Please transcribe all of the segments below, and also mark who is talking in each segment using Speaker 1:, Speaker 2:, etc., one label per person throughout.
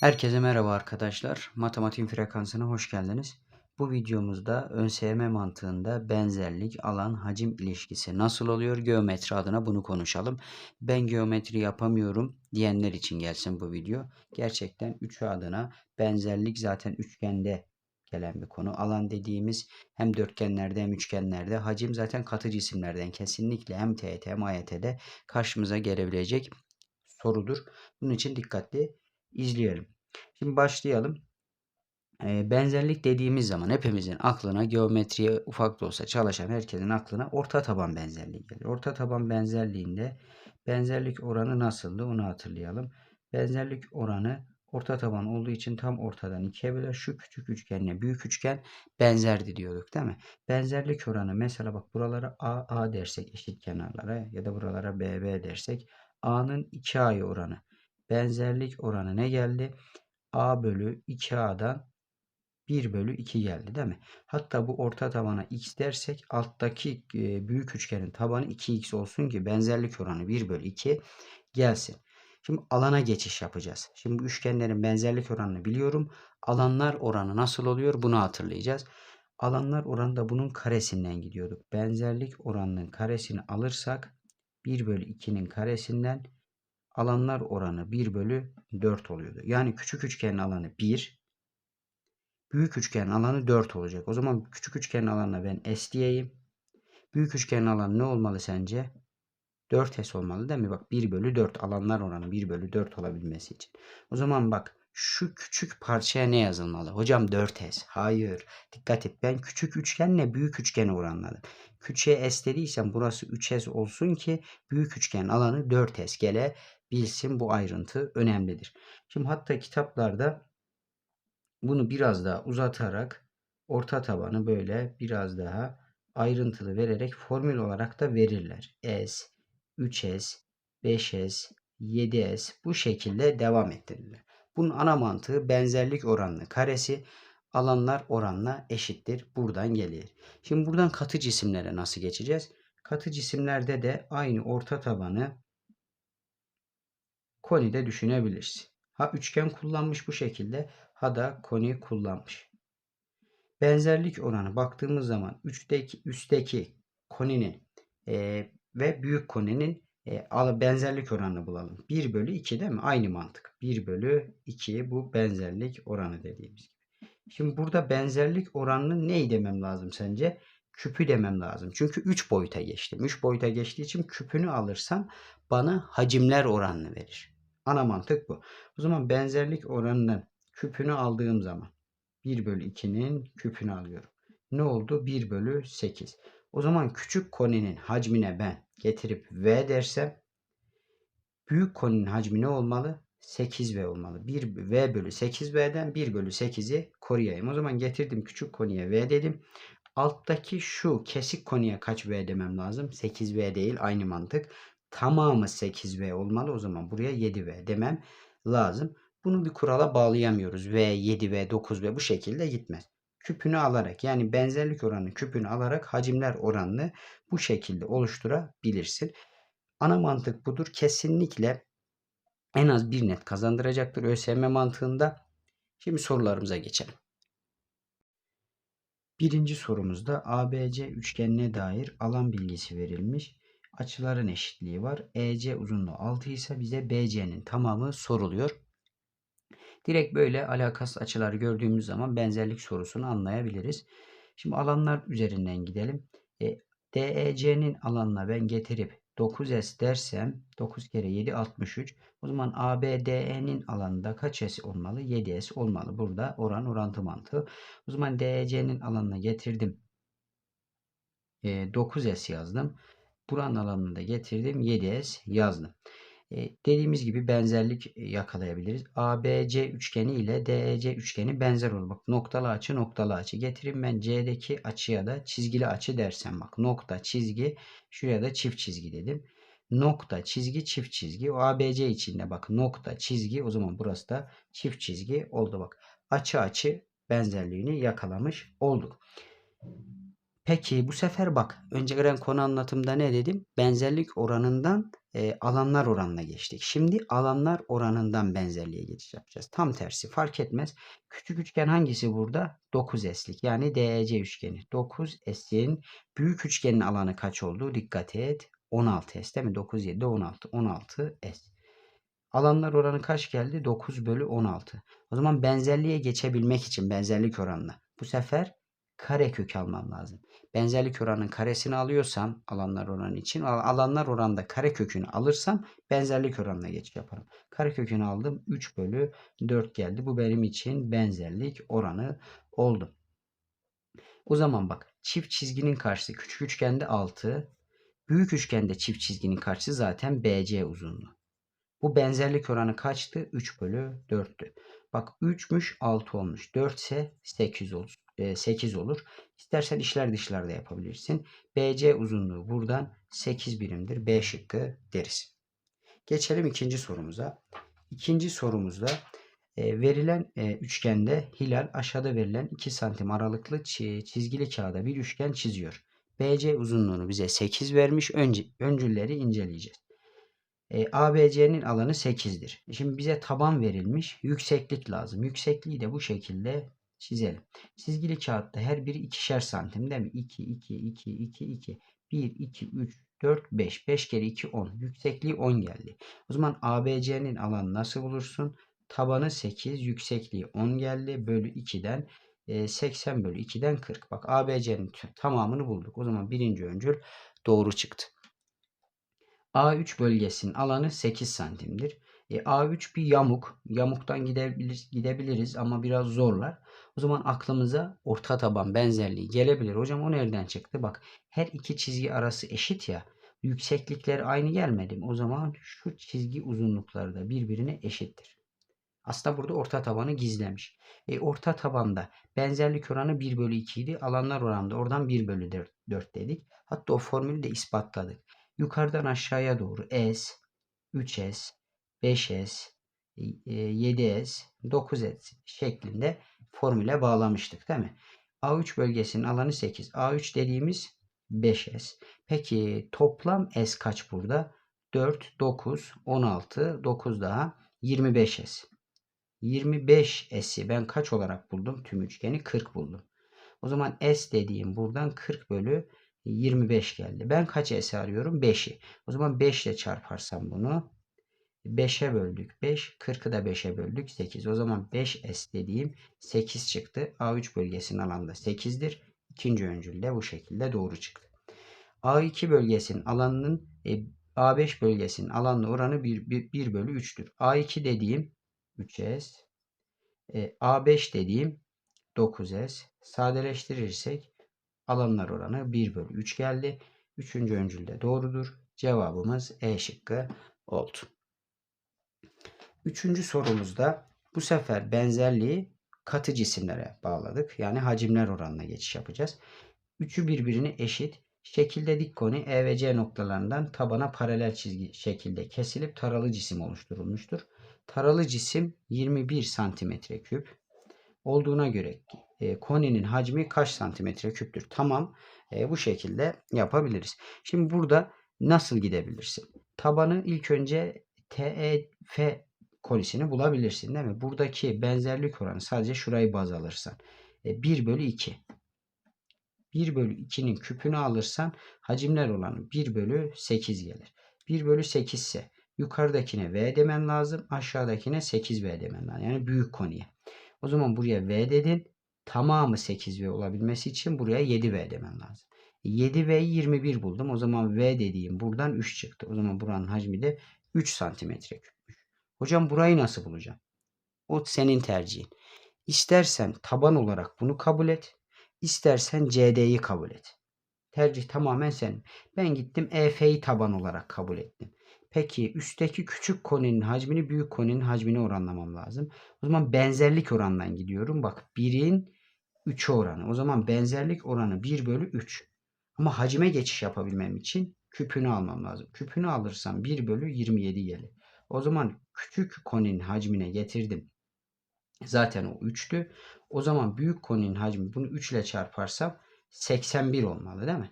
Speaker 1: Herkese merhaba arkadaşlar. Matematiğin frekansına hoş geldiniz. Bu videomuzda ÖSYM mantığında benzerlik, alan, hacim ilişkisi nasıl oluyor? Geometri adına bunu konuşalım. Ben geometri yapamıyorum diyenler için gelsin bu video. Gerçekten 3 adına benzerlik zaten üçgende gelen bir konu. Alan dediğimiz hem dörtgenlerde hem üçgenlerde. Hacim zaten katı cisimlerden kesinlikle hem TET hem AYT'de karşımıza gelebilecek sorudur. Bunun için dikkatli izleyelim. Şimdi başlayalım. Ee, benzerlik dediğimiz zaman hepimizin aklına geometriye ufak da olsa çalışan herkesin aklına orta taban benzerliği gelir. Orta taban benzerliğinde benzerlik oranı nasıldı onu hatırlayalım. Benzerlik oranı orta taban olduğu için tam ortadan ikiye böler. Şu küçük üçgenle büyük üçgen benzerdi diyorduk değil mi? Benzerlik oranı mesela bak buralara A A dersek eşit kenarlara ya da buralara B B dersek A'nın 2A'ya oranı. Benzerlik oranı ne geldi? A bölü 2A'dan 1 bölü 2 geldi değil mi? Hatta bu orta tabana x dersek alttaki e, büyük üçgenin tabanı 2x olsun ki benzerlik oranı 1 bölü 2 gelsin. Şimdi alana geçiş yapacağız. Şimdi bu üçgenlerin benzerlik oranını biliyorum. Alanlar oranı nasıl oluyor bunu hatırlayacağız. Alanlar oranı da bunun karesinden gidiyorduk. Benzerlik oranının karesini alırsak 1 bölü 2'nin karesinden alanlar oranı 1 bölü 4 oluyordu. Yani küçük üçgenin alanı 1. Büyük üçgenin alanı 4 olacak. O zaman küçük üçgenin alanına ben S diyeyim. Büyük üçgenin alanı ne olmalı sence? 4S olmalı değil mi? Bak 1 bölü 4 alanlar oranı 1 bölü 4 olabilmesi için. O zaman bak şu küçük parçaya ne yazılmalı? Hocam 4S. Hayır. Dikkat et. Ben küçük üçgenle büyük üçgeni oranladım. Küçüğe S dediysem burası 3S olsun ki büyük üçgenin alanı 4S gelebilsin. Bu ayrıntı önemlidir. Şimdi hatta kitaplarda bunu biraz daha uzatarak orta tabanı böyle biraz daha ayrıntılı vererek formül olarak da verirler. S, 3S, 5S, 7S bu şekilde devam ettirirler. Bunun ana mantığı benzerlik oranlı karesi alanlar oranla eşittir. Buradan gelir. Şimdi buradan katı cisimlere nasıl geçeceğiz? Katı cisimlerde de aynı orta tabanı konide düşünebiliriz. Ha üçgen kullanmış bu şekilde ha da koni kullanmış. Benzerlik oranı baktığımız zaman üstteki, üstteki koninin e, ve büyük koninin e, benzerlik oranını bulalım. 1 bölü 2 değil mi? Aynı mantık. 1 bölü 2 bu benzerlik oranı dediğimiz gibi. Şimdi burada benzerlik oranını ne demem lazım sence? Küpü demem lazım. Çünkü 3 boyuta geçtim. 3 boyuta geçtiği için küpünü alırsam bana hacimler oranını verir. Ana mantık bu. O zaman benzerlik oranının küpünü aldığım zaman 1 bölü 2'nin küpünü alıyorum. Ne oldu? 1 bölü 8. O zaman küçük koninin hacmine ben getirip V dersem büyük koninin hacmi ne olmalı? 8V olmalı. 1 V bölü 8V'den 1 bölü 8'i koruyayım. O zaman getirdim küçük konuya V dedim. Alttaki şu kesik konuya kaç V demem lazım? 8V değil aynı mantık. Tamamı 8V olmalı. O zaman buraya 7V demem lazım. Bunu bir kurala bağlayamıyoruz. V, 7V, 9V bu şekilde gitmez. Küpünü alarak yani benzerlik oranı küpünü alarak hacimler oranını bu şekilde oluşturabilirsin. Ana mantık budur. Kesinlikle en az bir net kazandıracaktır ÖSYM mantığında. Şimdi sorularımıza geçelim. Birinci sorumuzda ABC üçgenine dair alan bilgisi verilmiş. Açıların eşitliği var. EC uzunluğu 6 ise bize BC'nin tamamı soruluyor. Direkt böyle alakasız açılar gördüğümüz zaman benzerlik sorusunu anlayabiliriz. Şimdi alanlar üzerinden gidelim. E, DEC'nin alanına ben getirip 9S dersem 9 kere 7 63. O zaman ABDE'nin alanında kaç S olmalı? 7S olmalı. Burada oran orantı mantığı. O zaman DEC'nin alanına getirdim. E, 9S yazdım. Buranın alanını da getirdim. 7S yazdım. E, dediğimiz gibi benzerlik yakalayabiliriz. ABC üçgeni ile DEC üçgeni benzer olur. Bak noktalı açı noktalı açı. Getireyim ben C'deki açıya da çizgili açı dersem bak nokta çizgi şuraya da çift çizgi dedim. Nokta çizgi çift çizgi. O ABC içinde bak nokta çizgi o zaman burası da çift çizgi oldu bak. Açı açı benzerliğini yakalamış olduk. Peki bu sefer bak önce gelen konu anlatımda ne dedim? Benzerlik oranından e, alanlar oranına geçtik. Şimdi alanlar oranından benzerliğe geçiş yapacağız. Tam tersi fark etmez. Küçük üçgen hangisi burada? 9S'lik yani DEC üçgeni. 9S'in büyük üçgenin alanı kaç oldu? Dikkat et. 16S değil mi? 9, 7, 16. 16S. Alanlar oranı kaç geldi? 9 bölü 16. O zaman benzerliğe geçebilmek için benzerlik oranına bu sefer karekök almam lazım. Benzerlik oranının karesini alıyorsam alanlar oranı için alanlar oranında karekökünü alırsam benzerlik oranına geçiş yaparım. Karekökünü aldım 3 bölü 4 geldi. Bu benim için benzerlik oranı oldu. O zaman bak çift çizginin karşısı küçük üçgende 6. Büyük üçgende çift çizginin karşısı zaten BC uzunluğu. Bu benzerlik oranı kaçtı? 3 bölü 4'tü. Bak 3'müş 6 olmuş. 4 ise 8 olur. 8 olur. İstersen işler dışlarda yapabilirsin. BC uzunluğu buradan 8 birimdir. B şıkkı deriz. Geçelim ikinci sorumuza. İkinci sorumuzda e, verilen e, üçgende Hilal aşağıda verilen 2 santim aralıklı çizgili kağıda bir üçgen çiziyor. BC uzunluğunu bize 8 vermiş. Önce, öncülleri inceleyeceğiz. E, ABC'nin alanı 8'dir. Şimdi bize taban verilmiş. Yükseklik lazım. Yüksekliği de bu şekilde çizelim. Çizgili kağıtta her biri ikişer santim değil mi? 2, 2, 2, 2, 2. 1, 2, 3, 4, 5. 5 kere 2, 10. Yüksekliği 10 geldi. O zaman ABC'nin alanı nasıl bulursun? Tabanı 8, yüksekliği 10 geldi. Bölü 2'den 80 bölü 2'den 40. Bak ABC'nin tamamını bulduk. O zaman birinci öncül doğru çıktı. A3 bölgesinin alanı 8 santimdir. E, A3 bir yamuk. Yamuktan gidebilir, gidebiliriz ama biraz zorlar. O zaman aklımıza orta taban benzerliği gelebilir. Hocam o nereden çıktı? Bak her iki çizgi arası eşit ya. Yükseklikleri aynı gelmedi mi? O zaman şu çizgi uzunlukları da birbirine eşittir. Aslında burada orta tabanı gizlemiş. E, orta tabanda benzerlik oranı 1 bölü 2 idi. Alanlar oranında oradan 1 bölü 4, 4 dedik. Hatta o formülü de ispatladık. Yukarıdan aşağıya doğru S, 3S, 5S, 7S, 9S şeklinde formüle bağlamıştık değil mi? A3 bölgesinin alanı 8. A3 dediğimiz 5S. Peki toplam S kaç burada? 4, 9, 16, 9 daha 25S. 25S'i ben kaç olarak buldum? Tüm üçgeni 40 buldum. O zaman S dediğim buradan 40 bölü 25 geldi. Ben kaç S arıyorum? 5'i. O zaman 5 ile çarparsam bunu 5'e böldük 5. 40'ı da 5'e böldük 8. O zaman 5S dediğim 8 çıktı. A3 bölgesinin alanında 8'dir. İkinci öncül de bu şekilde doğru çıktı. A2 bölgesinin alanının e, A5 bölgesinin alanlı oranı 1, 1, 1 bölü 3'tür. A2 dediğim 3S. E, A5 dediğim 9S. Sadeleştirirsek alanlar oranı 1 bölü 3 geldi. Üçüncü öncül de doğrudur. Cevabımız E şıkkı oldu. Üçüncü sorumuzda bu sefer benzerliği katı cisimlere bağladık. Yani hacimler oranına geçiş yapacağız. Üçü birbirine eşit. Şekilde dik koni E ve C noktalarından tabana paralel çizgi şekilde kesilip taralı cisim oluşturulmuştur. Taralı cisim 21 santimetre küp olduğuna göre e, koninin hacmi kaç santimetre küptür? Tamam e, bu şekilde yapabiliriz. Şimdi burada nasıl gidebilirsin? Tabanı ilk önce TEF kolisini bulabilirsin değil mi? Buradaki benzerlik oranı sadece şurayı baz alırsan. E, 1 bölü 2. 1 bölü 2'nin küpünü alırsan hacimler olanı 1 bölü 8 gelir. 1 bölü 8 ise yukarıdakine V demen lazım. Aşağıdakine 8V demen lazım. Yani büyük konuya. O zaman buraya V dedin. Tamamı 8V olabilmesi için buraya 7V demen lazım. 7V'yi 21 buldum. O zaman V dediğim buradan 3 çıktı. O zaman buranın hacmi de 3 santimetre küpmüş. Hocam burayı nasıl bulacağım? O senin tercihin. İstersen taban olarak bunu kabul et. İstersen CD'yi kabul et. Tercih tamamen senin. Ben gittim EF'yi taban olarak kabul ettim. Peki üstteki küçük koninin hacmini büyük koninin hacmine oranlamam lazım. O zaman benzerlik oranından gidiyorum. Bak 1'in 3'e oranı. O zaman benzerlik oranı 1 bölü 3. Ama hacime geçiş yapabilmem için küpünü almam lazım. Küpünü alırsam 1 bölü 27 gelir. O zaman küçük koninin hacmine getirdim. Zaten o 3'tü. O zaman büyük koninin hacmi bunu 3 ile çarparsam 81 olmalı değil mi?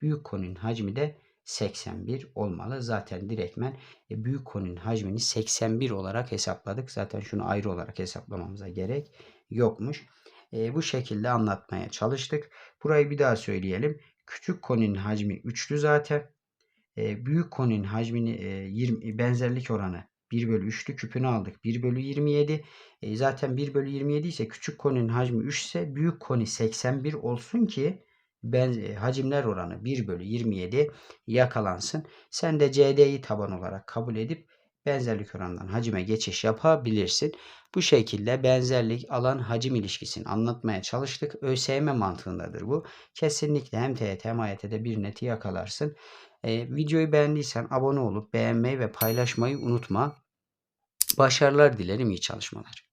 Speaker 1: Büyük koninin hacmi de 81 olmalı. Zaten direktmen e, büyük koninin hacmini 81 olarak hesapladık. Zaten şunu ayrı olarak hesaplamamıza gerek yokmuş. E, bu şekilde anlatmaya çalıştık. Burayı bir daha söyleyelim. Küçük koninin hacmi üçlü zaten. E, büyük koninin hacmini e, 20, benzerlik oranı 1 bölü 3'lü küpünü aldık. 1 bölü 27. E, zaten 1 bölü 27 ise küçük koninin hacmi 3 ise büyük koni 81 olsun ki ben, e, hacimler oranı 1 bölü 27 yakalansın. Sen de CD'yi taban olarak kabul edip benzerlik oranından hacime geçiş yapabilirsin. Bu şekilde benzerlik alan hacim ilişkisini anlatmaya çalıştık. ÖSYM mantığındadır bu. Kesinlikle hem TYT hem AYT'de bir neti yakalarsın. Ee, videoyu beğendiysen abone olup beğenmeyi ve paylaşmayı unutma. Başarılar dilerim, iyi çalışmalar.